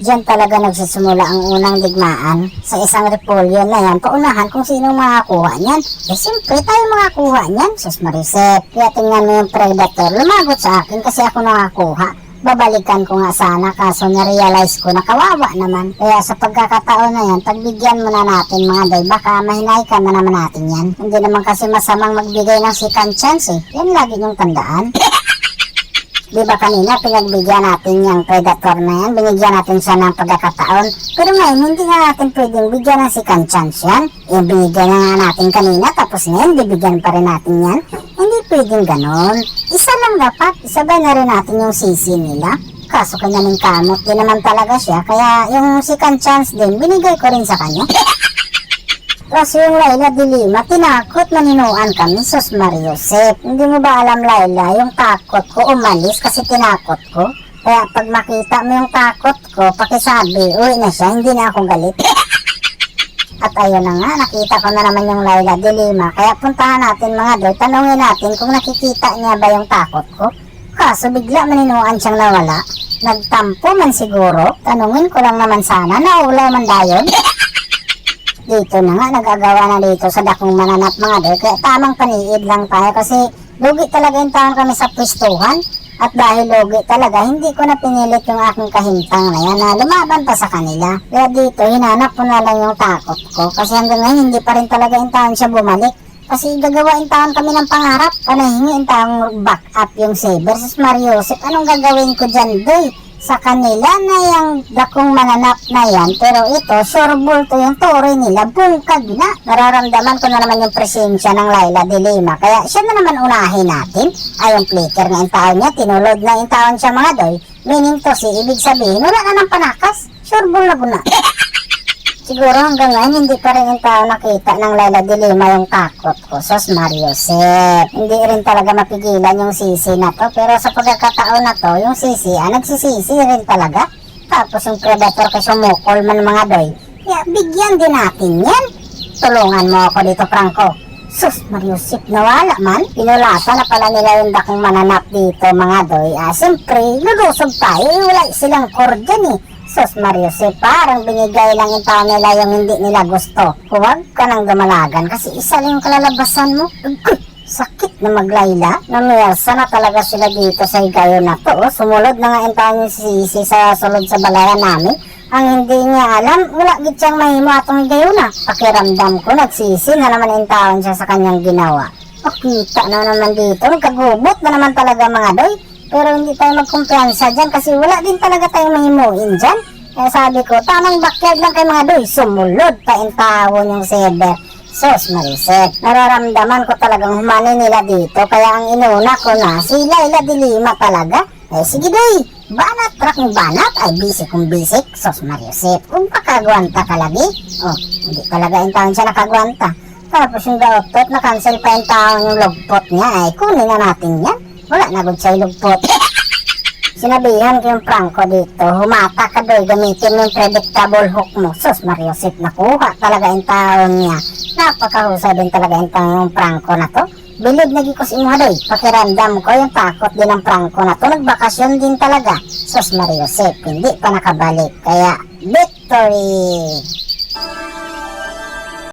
Diyan talaga nagsisimula ang unang digmaan. Sa isang repolyo na yan, paunahan kung sino makakuha niyan. Eh siyempre tayo makakuha niyan, sus Maricep. Kaya tingnan mo yung predator, lumagot sa akin kasi ako nakakuha. Babalikan ko nga sana kaso na-realize ko na kawawa naman. Kaya sa pagkakataon na yan, pagbigyan mo na natin mga day, baka mahinaykan na naman natin yan. Hindi naman kasi masamang magbigay ng second chance eh. Yan lagi yung tandaan. Di ba kanina pinagbigyan natin yung predator na yan, binigyan natin siya ng pagkakataon. Pero ngayon, hindi nga natin pwedeng bigyan ng second chance yan. Eh, binigyan na nga natin kanina, tapos ngayon, bibigyan pa rin natin yan. Hindi pwedeng ganon. Isa lang dapat, isabay na rin natin yung sisi nila. Kaso kanya ng kamot din naman talaga siya, kaya yung second chance din, binigay ko rin sa kanya. Tapos yung Laila Dilima, tinakot maninuan kami, Sus Mariosep. Hindi mo ba alam, Laila, yung takot ko umalis kasi tinakot ko? Kaya pag makita mo yung takot ko, pakisabi, uwi na siya, hindi na ako galit. At ayun na nga, nakita ko na naman yung Laila Dilima. Kaya puntahan natin mga doy, tanungin natin kung nakikita niya ba yung takot ko. Kaso bigla maninuan siyang nawala. Nagtampo man siguro. Tanungin ko lang naman sana, naulaw man dayon. dito na nga, nagagawa na dito sa dakong mananap mga doy. Kaya tamang paniid lang tayo kasi lugi talaga yung taon kami sa pwestuhan. At dahil lugi talaga, hindi ko na pinilit yung aking kahintang na yan na lumaban pa sa kanila. Kaya dito, hinanap ko na lang yung takot ko. Kasi hanggang ngayon, hindi pa rin talaga yung taon siya bumalik. Kasi gagawain taon kami ng pangarap. Panahingi yung taong back up yung saber. Sus Mariosep, anong gagawin ko dyan, doy? Sa kanila na yung dakong mananap na yan. Pero ito, sure to yung tore nila, bungkag na. Nararamdaman ko na naman yung presensya ng Laila de Lima. Kaya siya na naman unahin natin. Ay, yung flicker na yung taon niya, tinulod na yung taon siya mga doy. Meaning to si, ibig sabihin, wala na ng panakas. Sure na guna. Siguro hanggang ngayon hindi pa rin yung tao nakita ng Laila de Lima yung takot ko. Sos Mario Sep. Hindi rin talaga mapigilan yung sisi na to. Pero sa pagkakataon na to, yung sisi, ah, nagsisisi rin talaga. Tapos yung predator kay sumukol man mga doy. Kaya bigyan din natin yan. Tulungan mo ako dito, Franco. Sus, Mario Sip, nawala man. Pinulasa na pala nila yung dakong mananap dito, mga doy. Ah, siyempre, lulusog tayo. Eh, wala silang core dyan eh. Sus, Mario Sip, parang binigay lang yung tao nila yung hindi nila gusto. Huwag ka nang gumalagan kasi isa lang yung kalalabasan mo. Ugh, sakit na maglayla. Namirsa na talaga sila dito sa higayo na to. Oh. Sumulod na nga yung tao yung sisi sa sulod sa balayan namin. Ang hindi niya alam, wala git siyang mahimo atong higayo na. Pakiramdam ko, nagsisi na naman yung taon siya sa kanyang ginawa. Pakita na naman dito, nagkagubot na naman talaga mga doy. Pero hindi tayo magkumpiyansa dyan kasi wala din talaga tayong mahimuin dyan. Kaya sabi ko, tamang backyard lang kay mga doy, sumulod pa yung tao yung sever. Sos Mariset, nararamdaman ko talagang humani nila dito kaya ang inuna ko na si Laila Dilima talaga. Eh sige doy, banat truck ng banat ay busy kung bisik. Sos Mariset, kung pakagwanta ka lagi. Oh, hindi talaga yung taon siya nakagwanta. Tapos yung gaotot, na-cancel pa yung taon yung logpot niya ay kunin na natin yan. Wala na gud sa ilugpot. Sinabihan ko yung Franco dito, humata ka doy, gamitin yung predictable hook mo. Sus, Mariosip, nakuha talaga yung taon niya. Napakahusay din talaga yung taon yung Franco na to. Bilib na gikos imo doy, pakiramdam ko yung takot din ng Franco na to. Nagbakasyon din talaga. Sus, Mariosip, hindi pa nakabalik. Kaya, victory!